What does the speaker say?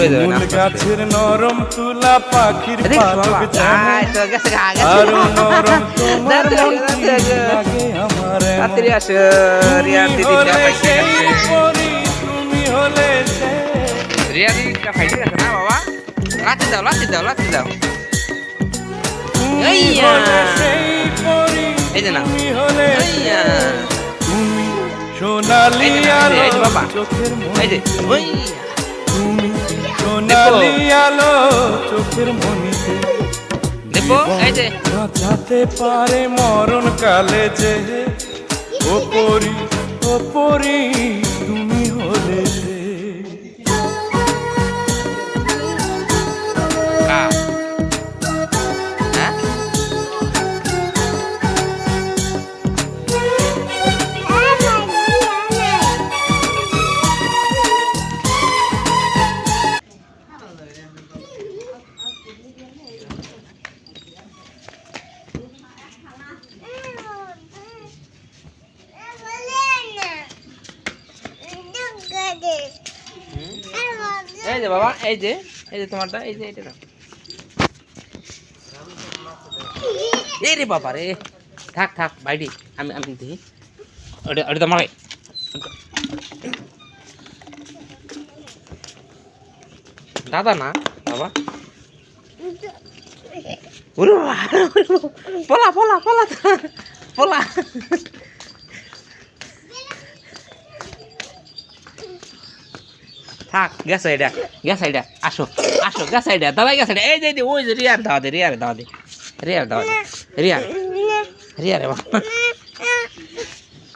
হয়ে যাবে না গাছের নরম তুলা পাখির পালক জানে আরও। নরম তোমার মন কি দাঁড়াও, দাঁড়াও। লাগে আমার তাড়াতাড়ি আসো রিয়া দিদি হলে পাইছে তুমি হলে রিয়া দিদি পাইছে না বাবা লাচি দাও লাচি দাও লাচি দাও তুমি এইয়া। হলে সেই পরি, এই যে না। তুমি হলে এইয়া। তুমি সোনালি আলো। চোখের এই যে মনিতে ওই তুমি সোনালি আলো চোখের মনিতে যে। বাঁচাতে পারে মরণ কালে যে। ও পরি ও পরি তুমি হলে সে। এই যে বাবা, এই যে এই যে তোমারটা, এই যে এটা। এই রে বাবা রে। থাক থাক বাইডি আমি আমি দেখি। ওটা তোমার দাদা না, বাবা? ওরে বাবা। পলা পলা পলা পলা। থাক গেছে এটা গেছে এটা আসো আসো গেছে এটা দাবাই গেছে এটা এই যে ওই যে রিয়ার দাওয়া দে রিয়ার দাওয়া দে রিয়ার দাওয়া দে রিয়ার রিয়ারে বাবা